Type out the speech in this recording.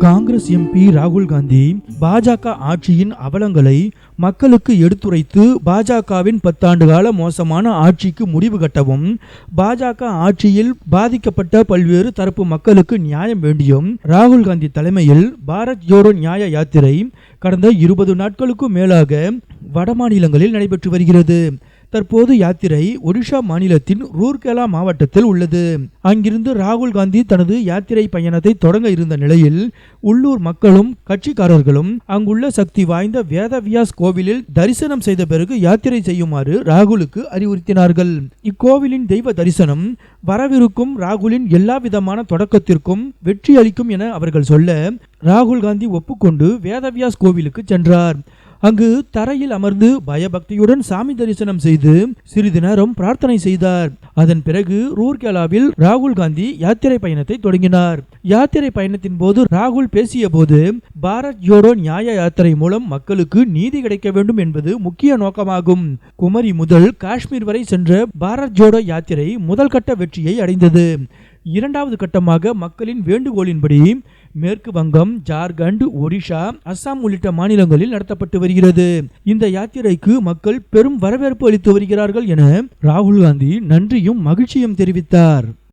Congress MP ராகுல் காந்தி பாஜக ஆட்சியின் அவலங்களை மக்களுக்கு எடுத்துரைத்து பாஜகவின் பத்தாண்டு கால மோசமான ஆட்சிக்கு முடிவு கட்டவும் பாஜக ஆட்சியில் பாதிக்கப்பட்ட பல்வேறு தரப்பு மக்களுக்கு நியாயம் வேண்டியும் ராகுல் காந்தி தலைமையில் பாரத் ஜோடோ நியாய யாத்திரை கடந்த இருபது நாட்களுக்கும் மேலாக வடமாநிலங்களில் நடைபெற்று வருகிறது. தற்போது யாத்திரை ஒடிஷா மாநிலத்தின் ரூர்கேலா மாவட்டத்தில் உள்ளது. அங்கிருந்து ராகுல் காந்தி தனது யாத்திரை பயணத்தை தொடங்க இருந்த நிலையில் உள்ளூர் மக்களும் கட்சிக்காரர்களும் அங்குள்ள சக்தி வாய்ந்த வேதவியாஸ் கோவிலில் தரிசனம் செய்த பிறகு யாத்திரை செய்யுமாறு ராகுலுக்கு அறிவுறுத்தினார்கள். இக்கோவிலின் தெய்வ தரிசனம் வரவிருக்கும் ராகுலின் எல்லா விதமான தொடக்கத்திற்கும் வெற்றி அளிக்கும் என அவர்கள் சொல்ல ராகுல் காந்தி ஒப்புக்கொண்டு வேதவியாஸ் கோவிலுக்கு சென்றார். அங்கு தரையில் அமர்ந்து பயபக்தியுடன் சாமி தரிசனம் செய்து சிறிது நேரம் பிரார்த்தனை செய்தார். அதன் பிறகு ரூர்கேலாவில் ராகுல் காந்தி யாத்திரை பயணத்தை தொடங்கினார். யாத்திரை பயணத்தின் போது ராகுல் பேசிய போது பாரத் ஜோடோ நியாய யாத்திரை மூலம் மக்களுக்கு நீதி கிடைக்க வேண்டும் என்பது முக்கிய நோக்கமாகும். குமரி முதல் காஷ்மீர் வரை சென்ற பாரத் ஜோடோ யாத்திரை முதல் கட்ட வெற்றியை அடைந்தது. இரண்டாவது கட்டமாக மக்களின் வேண்டுகோளின்படி மேற்கு வங்கம் ஜார்க்கண்ட் ஒடிஷா அஸ்ஸாம் உள்ளிட்ட மாநிலங்களில் நடத்தப்பட்டு வருகிறது. இந்த யாத்திரைக்கு மக்கள் பெரும் வரவேற்பு அளித்து வருகிறார்கள் என ராகுல் காந்தி நன்றியும் மகிழ்ச்சியும் தெரிவித்தார்.